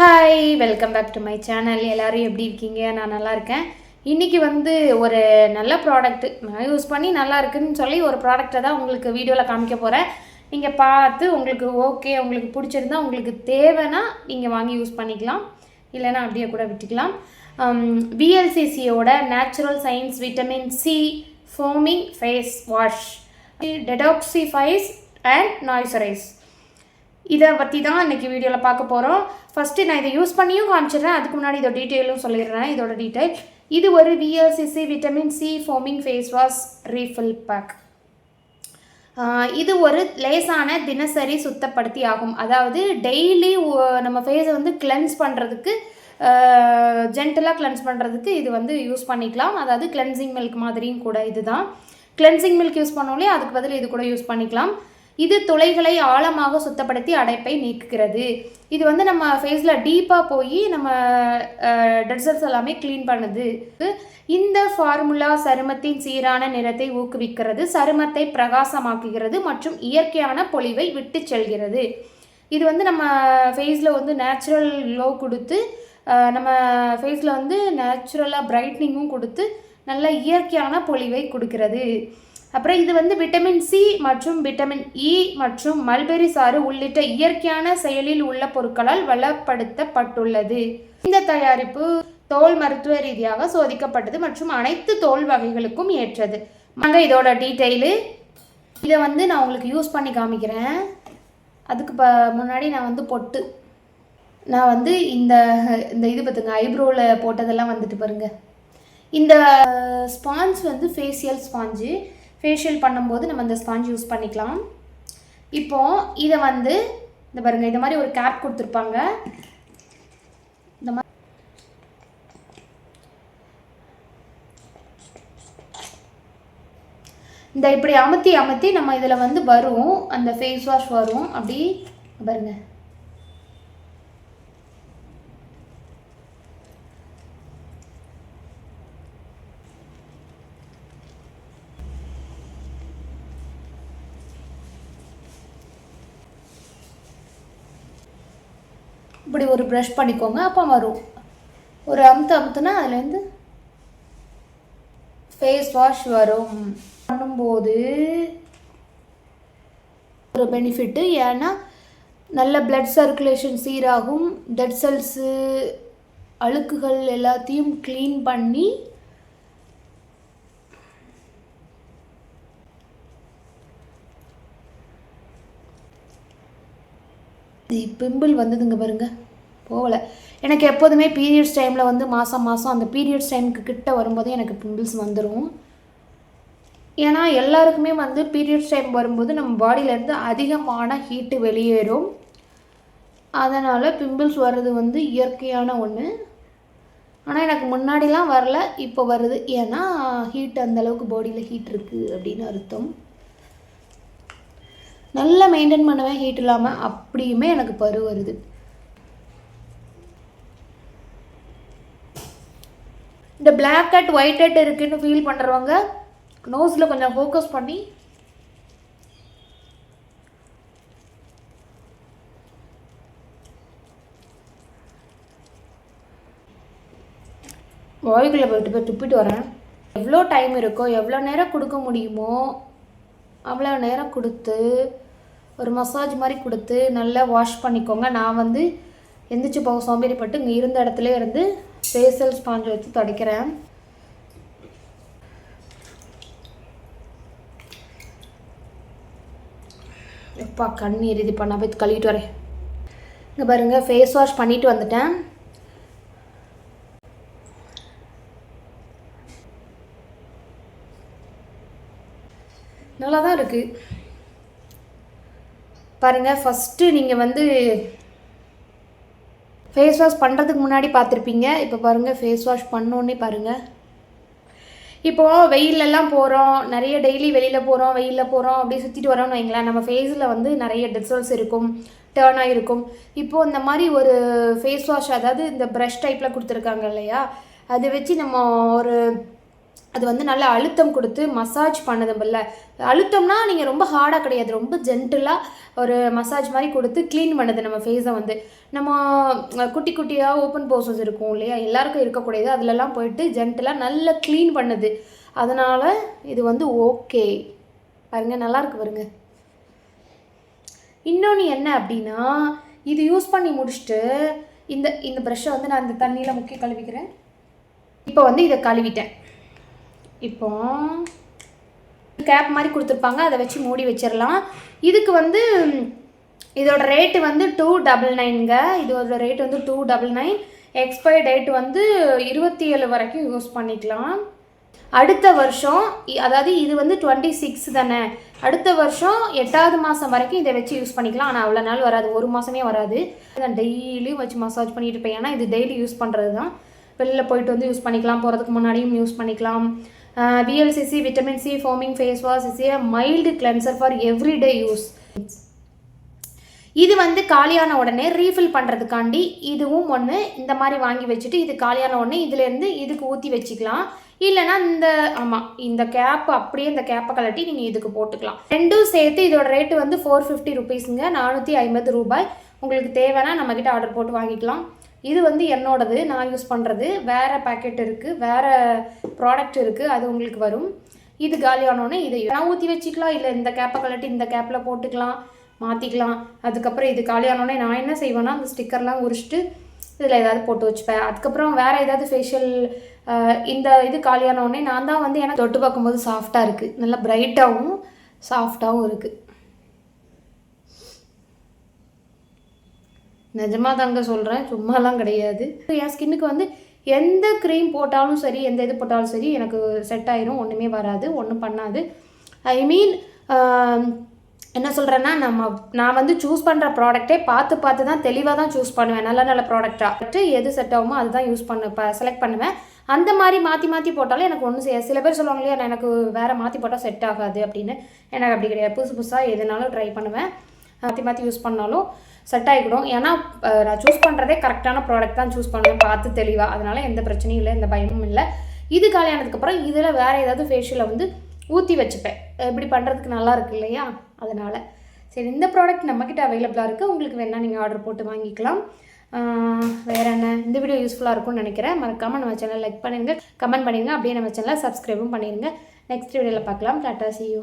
Hi welcome back to my channel எல்லோரும் எப்படி இருக்கீங்க? நான் நல்லா இருக்கேன். இன்றைக்கி வந்து ஒரு நல்ல ப்ராடக்ட்டு நான் யூஸ் பண்ணி நல்லா இருக்குன்னு சொல்லி ஒரு ப்ராடக்ட்டை தான் உங்களுக்கு வீடியோவில் காமிக்க போகிறேன் நீங்கள் பார்த்து உங்களுக்கு ஓகே உங்களுக்கு பிடிச்சிருந்தா உங்களுக்கு தேவைன்னா நீங்கள் வாங்கி யூஸ் பண்ணிக்கலாம். இல்லைன்னா அப்படியே கூட விட்டுக்கலாம். விஎல்சிசியோட natural science vitamin C foaming face wash detoxifies and moisturise இதை பற்றி தான் இன்றைக்கி வீடியோவில் பார்க்க போகிறோம் ஃபஸ்ட்டு நான் இதை யூஸ் பண்ணியும் காமிச்சிடுறேன். அதுக்கு முன்னாடி இதோட டீட்டெயிலும் சொல்லிடுறேன். இதோட டீட்டெயில் இது ஒரு VLCC vitamin C foaming face wash refill pack இது ஒரு லேசான தினசரி சுத்தப்படுத்தி ஆகும். அதாவது டெய்லி நம்ம ஃபேஸை வந்து கிளென்ஸ் பண்ணுறதுக்கு ஜென்டலாக கிளென்ஸ் பண்ணுறதுக்கு இது வந்து யூஸ் பண்ணிக்கலாம். அதாவது கிளென்சிங் மில்க் மாதிரியும் கூட இதுதான். கிளென்சிங் மில்க் யூஸ் பண்ணோம்லே அதுக்கு பதில் இது கூட யூஸ் பண்ணிக்கலாம். இது துளைகளை ஆழமாக சுத்தப்படுத்தி அடைப்பை நீக்குகிறது. இது வந்து நம்ம ஃபேஸில் டீப்பாக போய் நம்ம டெட் செல்ஸ் எல்லாமே க்ளீன் பண்ணுது. இந்த ஃபார்முலா சருமத்தின் சீரான நிறத்தை ஊக்குவிக்கிறது சருமத்தை பிரகாசமாக்குகிறது மற்றும் இயற்கையான பொலிவை விட்டு செல்கிறது. இது வந்து நம்ம ஃபேஸில் வந்து நேச்சுரல் க்ளோ கொடுத்து நம்ம ஃபேஸில் வந்து நேச்சுரலாக பிரைட்னிங்கும் கொடுத்து நல்ல இயற்கையான பொலிவை கொடுக்கிறது. அப்புறம் இது வந்து விட்டமின் சி மற்றும் விட்டமின் இ e மற்றும் மல்பெரி சாறு உள்ளிட்ட இயற்கையான செயலில் உள்ள பொருட்களால் வளப்படுத்தப்பட்டுள்ளது. இந்த தயாரிப்பு தோல் மருத்துவ ரீதியாக சோதிக்கப்பட்டது மற்றும் அனைத்து தோல் வகைகளுக்கும் ஏற்றது. மங்க இதோட டீட்டெயிலு இதை வந்து நான் உங்களுக்கு யூஸ் பண்ணி காமிக்கிறேன். அதுக்கு ப முன்னாடி நான் வந்து பொட்டு. நான் வந்து இந்த இந்த இது பார்த்துங்க ஐப்ரோவில் போட்டதெல்லாம் வந்துட்டு பாருங்க. இந்த ஸ்பாஞ்ச் வந்து ஃபேஷியல் ஸ்பாஞ்சு ஃபேஷியல் பண்ணும்போது நம்ம இந்த ஸ்பாஞ்ச் யூஸ் பண்ணிக்கலாம். இப்போது இதை வந்து இந்த பாருங்கள் இந்த மாதிரி ஒரு கேப் கொடுத்துருப்பாங்க. இந்த மாதிரி இந்த இப்படி அமுத்தி அமுத்தி நம்ம இதில் வந்து வரும். அந்த ஃபேஸ் வாஷ் வரும். அப்படி பாருங்கள் இப்படி ஒரு ப்ரஷ் பண்ணிக்கோங்க அப்போ வரும். ஒரு அமுத்து அமுத்துனா அதுலேருந்து ஃபேஸ் வாஷ் வரும். பண்ணும்போது ஒரு பெனிஃபிட்டு ஏன்னா நல்ல பிளட் சர்க்குலேஷன் சீராகும் டெட் செல்ஸு அழுக்குகள் எல்லாத்தையும் க்ளீன் பண்ணி பிம்பிள் வந்ததுங்க பாருங்க. போகலை. எனக்கு எப்போதுமே பீரியட்ஸ் டைமில் வந்து மாதம் மாதம் அந்த பீரியட்ஸ் டைமுக்கு கிட்ட வரும்போது எனக்கு பிம்பிள்ஸ் வந்துடும் ஏன்னா எல்லாருக்குமே வந்து பீரியட்ஸ் டைம் வரும்போது நம்ம பாடியிலேருந்து அதிகமான ஹீட்டு வெளியேறும். அதனால் பிம்பிள்ஸ் வர்றது வந்து இயற்கையான ஒன்று ஆனால் எனக்கு முன்னாடிலாம் வரல இப்போ வருது. ஏன்னா ஹீட் அந்தளவுக்கு பாடியில் ஹீட் இருக்குது அப்படின்னு அர்த்தம். நல்லா மெயின்டைன் பண்ணுவேன் ஹீட் இல்லாமல் அப்படியுமே எனக்கு பரு வருது. இந்த பிளாக் ஹெட் ஒயிட் ஹெட் இருக்குன்னு ஃபீல் பண்ணுறவங்க நோஸில் கொஞ்சம் ஃபோக்கஸ் பண்ணி வாய்க்குள்ளே போயிட்டு போய் துப்பிட்டு வரேன். எவ்வளோ டைம் இருக்கோ எவ்வளோ நேரம் கொடுக்க முடியுமோ அவ்வளோ நேரம் கொடுத்து ஒரு மசாஜ் மாதிரி கொடுத்து நல்லா வாஷ் பண்ணிக்கோங்க. நான் வந்து எந்திரிச்சு போக சோம்பேறிப்பட்டு இங்கே இருந்த இடத்துல இருந்து ஃபேஷியல் ஸ்பாஞ்ச் வச்சு துடைக்கிறேன். எப்பா கண்ணீர் இது பண்ண போய் கழுவிட்டு வரேன். இங்கே பாருங்கள் ஃபேஸ் வாஷ் பண்ணிவிட்டு வந்துட்டேன். நல்லா தான் இருக்குது பாருங்கள் ஃபஸ்ட்டு நீங்கள் வந்து ஃபேஸ் வாஷ் பண்ணுறதுக்கு முன்னாடி பார்த்துருப்பீங்க. இப்போ பாருங்கள் ஃபேஸ் வாஷ் பண்ணோன்னே பாருங்கள் இப்போது வெயிலெல்லாம் போகிறோம் நிறைய டெய்லி வெளியில் போகிறோம் வெயிலில் போகிறோம் அப்படியே சுற்றிட்டு வரோம்னு வைங்களேன். நம்ம ஃபேஸில் வந்து நிறைய டெட்சல்ஸ் இருக்கும் டேர்ன் ஆகிருக்கும் இப்போது இந்த மாதிரி ஒரு ஃபேஸ் வாஷ் அதாவது இந்த ப்ரஷ் டைப்பில் கொடுத்துருக்காங்க இல்லையா? அதை வச்சு நம்ம ஒரு அது வந்து நல்ல அழுத்தம் கொடுத்து மசாஜ் பண்ணதுமில்ல அழுத்தம்னா நீங்கள் ரொம்ப ஹார்டாக கிடையாது. ரொம்ப ஜென்டிலாக ஒரு மசாஜ் மாதிரி கொடுத்து க்ளீன் பண்ணுது நம்ம ஃபேஸை வந்து. நம்ம குட்டி குட்டியாக ஓப்பன் போர்சஸ் இருக்கும் இல்லையா? எல்லாருக்கும் இருக்கக்கூடியது. அதிலலாம் போயிட்டு ஜென்டிலாக நல்லா க்ளீன் பண்ணுது. அதனால் இது வந்து ஓகே பாருங்க நல்லாயிருக்கு பாருங்க. இன்னொன்று என்ன அப்படின்னா இது யூஸ் பண்ணி முடிச்சுட்டு இந்த இந்த ப்ரஷ்ஷை வந்து நான் இந்த தண்ணியில் முக்கிய கழுவிக்கிறேன். இப்போ வந்து இதை கழுவிட்டேன். இப்போ கேப் மாதிரி கொடுத்துருப்பாங்க. அதை வச்சு மூடி வச்சிடலாம். இதுக்கு வந்து இதோட ரேட்டு வந்து டூ டபுள் நைனுங்க இதோட ரேட் வந்து two double nine expiry date வந்து இருபத்தி ஏழு வரைக்கும் யூஸ் பண்ணிக்கலாம். அடுத்த வருஷம் இ- அதாவது இது வந்து டுவெண்ட்டி சிக்ஸ் தானே. அடுத்த வருஷம் எட்டாவது மாதம் வரைக்கும் இதை வச்சு யூஸ் பண்ணிக்கலாம். ஆனால் அவ்வளோ நாள் வராது. ஒரு மாதமே வராது. நான் டெய்லியும் வச்சு மசாஜ் பண்ணிட்டு இருப்பேன். ஏன்னா இது டெய்லி யூஸ் பண்ணுறது தான் வெளியில் போயிட்டு வந்து யூஸ் பண்ணிக்கலாம். போகிறதுக்கு முன்னாடியும் யூஸ் பண்ணிக்கலாம். VLCC vitamin C foaming face wash is a mild cleanser for everyday use இது வந்து காலியான உடனே ரீஃபில் பண்ணுறதுக்காண்டி இதுவும் ஒன்று இந்த மாதிரி வாங்கி வச்சுட்டு இது காலியான உடனே இதுலேருந்து இதுக்கு ஊற்றி வச்சுக்கலாம். இல்லைன்னா இந்த ஆமாம் இந்த கேப் அப்படியே இந்த கேப்பை கலட்டி நீங்கள் இதுக்கு போட்டுக்கலாம். ரெண்டும் சேர்த்து இதோட ரேட்டு வந்து ஃபோர் ஃபிஃப்டி ருபீஸுங்க நானூற்றி ஐம்பது ரூபாய். உங்களுக்கு தேவைன்னா நம்மக்கிட்ட ஆர்டர் போட்டு வாங்கிக்கலாம். இது வந்து என்னோடது நான் யூஸ் பண்ணுறது வேறு பேக்கெட் இருக்குது வேறு ப்ராடக்ட் இருக்குது அது உங்களுக்கு வரும். இது காலியானோடனே இதை நான் ஊற்றி வச்சுக்கலாம். இல்லை இந்த கேப்பை கலட்டி இந்த கேப்பில் போட்டுக்கலாம் மாற்றிக்கலாம் அதுக்கப்புறம் இது காலியானோடனே நான் என்ன செய்வேன்னா அந்த ஸ்டிக்கர்லாம் உரிச்சிட்டு இதில் ஏதாவது போட்டு வச்சுப்பேன். அதுக்கப்புறம் வேறு ஏதாவது ஃபேஷியல் இந்த இது காலியானோடனே நான் தான் வந்து எனக்கு தொட்டு பார்க்கும்போது சாஃப்டாக இருக்குது நல்லா பிரைட்டாகவும் சாஃப்டாகவும் இருக்குது நிஜமாக தாங்க சொல்கிறேன் சும்மாலாம் கிடையாது. என் ஸ்கின்னுக்கு வந்து எந்த க்ரீம் போட்டாலும் சரி எந்த இது போட்டாலும் சரி எனக்கு செட் ஆயிரும் ஒன்றுமே வராது ஒன்றும் பண்ணாது. ஐ மீன் என்ன சொல்கிறேன்னா நம்ம நான் வந்து சூஸ் பண்ணுற ப்ராடக்ட்டே பார்த்து பார்த்து தான் தெளிவாக தான் சூஸ் பண்ணுவேன் நல்ல நல்ல ப்ராடக்டாக எது செட் ஆகுமோ அதுதான் யூஸ் பண்ண இப்போ செலக்ட் பண்ணுவேன். அந்த மாதிரி மாற்றி மாற்றி போட்டாலும் எனக்கு ஒன்றும் செய்ய சில பேர் சொல்லுவாங்க இல்லையா எனக்கு வேறு மாற்றி போட்டால் செட் ஆகாது அப்படின்னு. எனக்கு அப்படி கிடையாது புதுசு புதுசாக எதுனாலும் ட்ரை பண்ணுவேன். மாற்றி மாற்றி யூஸ் பண்ணாலும் செட் ஆகிக்கிடும் ஏன்னா நான் சூஸ் பண்ணுறதே கரெக்டான ப்ராடக்ட் தான் சூஸ் பண்ணுவேன். பார்த்து தெளிவாக அதனால் எந்த பிரச்சனையும் இல்லை எந்த பயமும் இல்லை. இது காலியானதுக்கப்புறம் இதில் வேறு ஏதாவது ஃபேஷியலை வந்து ஊற்றி வச்சுப்பேன். இப்படி பண்ணுறதுக்கு நல்லா இருக்கு இல்லையா? அதனால். சரி இந்த ப்ராடக்ட் நம்மக்கிட்ட அவைலபிளாக இருக்குது உங்களுக்கு வேணால் நீங்கள் ஆர்டர் போட்டு வாங்கிக்கலாம். வேறு என்ன? இந்த வீடியோ யூஸ்ஃபுல்லாக இருக்கும்னு நினைக்கிறேன். மறக்காமல் நம்ம சேனல் லைக் பண்ணுங்கள் கமெண்ட் பண்ணிடுங்க அப்படியே நம்ம சேனலை சப்ஸ்கிரைபும் பண்ணிடுங்க நெக்ஸ்ட் வீடியோவில் பார்க்கலாம். Tata see you